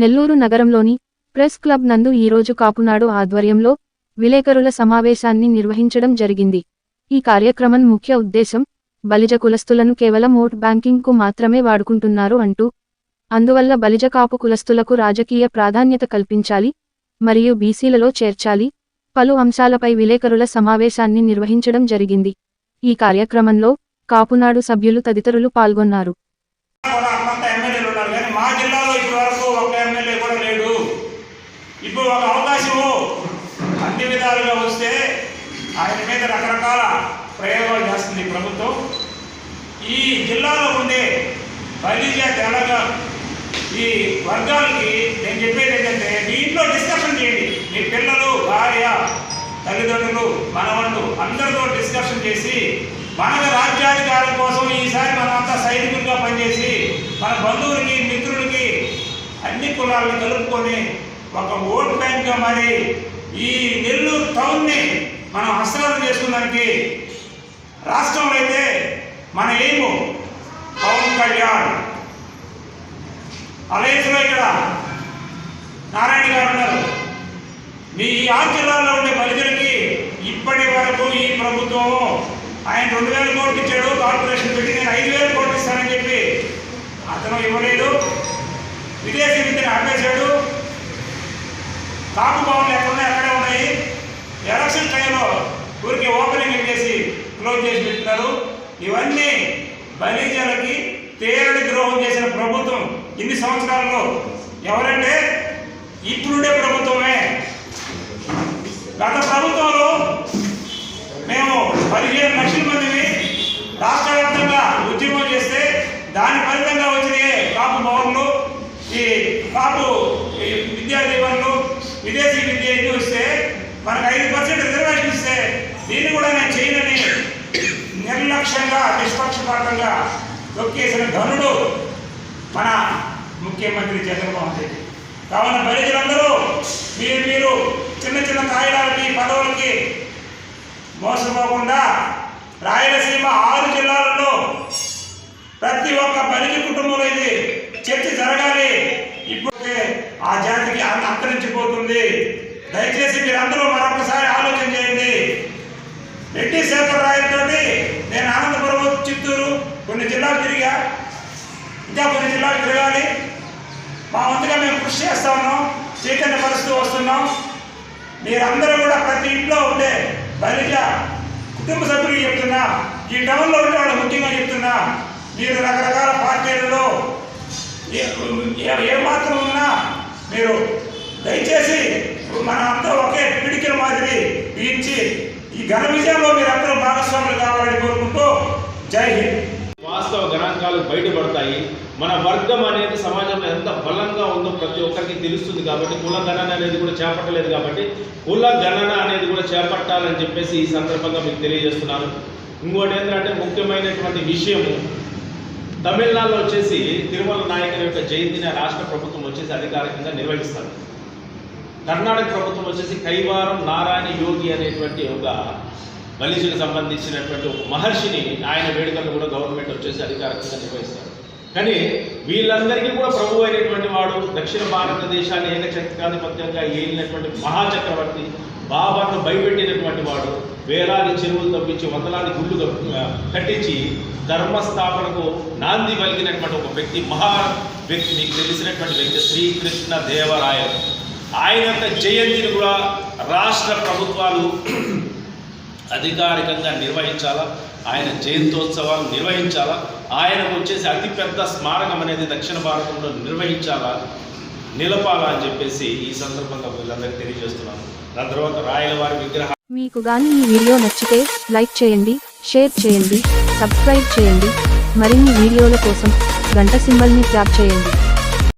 నెల్లూరు నగరంలోని press club నందు ఈరోజు కాపునాడు ఆధ్వర్యంలో విలేకరుల సమావేశాన్ని నిర్వహించడం జరిగింది. ఈ కార్యక్రమం ముఖ్య ఉద్దేశం బలిజ కులస్తులను కేవలం ఓట్ బ్యాంకింగ్కు మాత్రమే వాడుకుంటున్నారు అంటూ అందువల్ల బలిజ కాపు కులస్తులకు రాజకీయ ప్రాధాన్యత కల్పించాలి మరియు బీసీలలో చేర్చాలి పలు అంశాలపై విలేకరుల సమావేశాన్ని నిర్వహించడం జరిగింది. ఈ కార్యక్రమంలో కాపునాడు సభ్యులు తదితరులు పాల్గొన్నారు కూడా అన్నంత ఎమ్మెల్యేలు ఉన్నారు కానీ మా జిల్లాలో ఇప్పటి వరకు ఒక ఎమ్మెల్యే కూడా లేడు ఇప్పుడు ఒక అవకాశము అన్ని విధాలుగా వస్తే ఆయన మీద రకరకాల ప్రయోగాలు చేస్తుంది ప్రభుత్వం. ఈ జిల్లాలో ఉండే బలిజ తెలంగాణ ఈ వర్గాలకి నేను చెప్పేది ఏంటంటే మీ ఇంట్లో డిస్కషన్ చేయండి. మీ పిల్లలు భార్య తల్లిదండ్రులు మనవాళ్ళు అందరితో డిస్కషన్ చేసి మన రాజ్యాధికారం కోసం ఈసారి మనమంతా సైనికులుగా పనిచేసి మన బంధువులకి మిత్రులకి అన్ని కులాలను కలుపుకొని ఒక ఓట్ మరి ఈ నెల్లూరు టౌన్ని మనం హస్తగతం చేసుకున్నానికి రాష్ట్రంలో అయితే మన ఏమో పవన్ కళ్యాణ్. అలయసులో ఇక్కడ నారాయణ గారు ఉన్నారు. మీ ఈ ఆరు జిల్లాల్లో ఉండే ప్రజలకి ఇప్పటి వరకు ఈ ప్రభుత్వం ఆయన రెండు వేల కోట్లు ఇచ్చాడు కార్పొరేషన్ పెట్టి నేను ఐదు వేల కోట్లు ఇస్తానని చెప్పి అతను ఇవ్వలేదు. విదేశీ విద్యను ఆపేశాడు. కాపు భవన్లు ఎక్కడ ఎక్కడే అక్కడే ఉన్నాయి. ఎలక్షన్ టైంలో ఊరికి ఓపెనింగ్ చేసి క్లోజ్ చేసి పెట్టినారు. ఇవన్నీ బలిజలకి తీరని ద్రోహం చేసిన ప్రభుత్వం ఇన్ని సంవత్సరాల్లో ఎవరంటే ఇప్పుడుండే ప్రభుత్వమే. గత ప్రభుత్వంలో మేము పదిహేను లక్షల మంది రాష్ట్ర వ్యాప్తంగా ఉద్యమం చేస్తే దాని ఫలితంగా వచ్చినాయి కాపు భవన్లు ఈ కాపు ఈ విద్యా దీవెనలు విదేశీ విద్య ఎందుకు ఇస్తే? మనకు ఐదు పర్సెంట్ రిజర్వేషన్ ఇస్తే దీన్ని కూడా నేను చేయనని నిర్లక్ష్యంగా నిష్పక్షపాతంగా తొక్కేసిన ధనుడు మన ముఖ్యమంత్రి జగన్మోహన్ రెడ్డి కావున బలిజలందరూ మీరు మీరు చిన్న చిన్న కాయిదాలకి పదవులకి మోసపోకుండా రాయలసీమ ఆరు జిల్లాలలో ప్రతి ఒక్క బలిజ కుటుంబంలో ఇది మీరందరూ మరొకసారి ఆలోచన చేయండి. రెడ్డి శేఖర్ నేను ఆనందపురం చిత్తూరు కొన్ని జిల్లాలు తిరిగా. ఇంకా కొన్ని జిల్లాలు తిరగాలి. మా వంతుగా మేము కృషి చేస్తా ఉన్నాం చైతన్య పరుస్తూ వస్తున్నాం. మీరందరూ కూడా ప్రతి ఇంట్లో ఉండే బలిజ కుటుంబ సభ్యులు చెప్తున్నా ఈ టౌన్లో ఉండే వాళ్ళు ముఖ్యంగా చెప్తున్నా మీరు రకరకాల పార్టీలలో ఏమాత్రం ఏ మాత్రం ఉన్నా మీరు దయచేసి మన అంతా ఒకే ఇచ్చి ఈ ఘన విజయంలో మీరందరూ భాగస్వాములు కావాలని కోరుకుంటూ జై హింద్. వాస్తవ గణాంకాలు బయటపడతాయి. మన వర్గం అనేది సమాజంలో ఎంత బలంగా ఉందో ప్రతి ఒక్కరికి తెలుస్తుంది కాబట్టి కుల గణన అనేది కూడా చేపట్టలేదు కాబట్టి కుల గణన అనేది కూడా చేపట్టాలని చెప్పేసి ఈ సందర్భంగా మీకు తెలియజేస్తున్నాను. ఇంకోటి ఏంటంటే ముఖ్యమైనటువంటి విషయము తమిళనాడులో వచ్చేసి తిరుమల నాయకుని యొక్క జయంతిని రాష్ట్ర ప్రభుత్వం వచ్చేసి అధికారికంగా నిర్వహిస్తారు. కర్ణాటక ప్రభుత్వం వచ్చేసి కైవారం నారాయణ యోగి అనేటువంటి ఒక మలీజుకు సంబంధించినటువంటి ఒక మహర్షిని ఆయన వేడుకలను కూడా గవర్నమెంట్ వచ్చేసి అధికారికంగా నిర్వహిస్తారు. కానీ వీళ్ళందరికీ కూడా ప్రభు అయినటువంటి వాడు దక్షిణ భారతదేశాన్ని ఏకచక్రాధిపత్యంగా ఏలినటువంటి మహాచక్రవర్తి బాబాను భయపెట్టినటువంటి వాడు వేలాది చెరువులు తప్పించి వందలాది గుళ్ళు కట్టించి ధర్మస్థాపనకు నాంది పలికినటువంటి ఒక వ్యక్తి మహా వ్యక్తి మీకు తెలిసినటువంటి వ్యక్తి శ్రీకృష్ణ దేవరాయలు ఆయన యొక్క జయంతిని కూడా రాష్ట్ర ప్రభుత్వాలు అధికారికంగా నిర్వహించాలా? ఆయన జయంతోత్సవాలు నిర్వహించాలా? ఆయనకు వచ్చేసి అతిపెద్ద స్మారకం అనేది దక్షిణ భారతంలో నిర్వహించాలా? నిలపాలా అని చెప్పేసి ఈ సందర్భంగా వీళ్ళందరికీ తెలియజేస్తున్నాను. దాని తర్వాత రాయలవారి విగ్రహ మీకు గాని ఈ వీడియో నచ్చితే లైక్ చేయండి షేర్ చేయండి సబ్స్క్రైబ్ చేయండి. మరిన్ని వీడియోల కోసం గంట సింబల్ని ట్యాప్ చేయండి.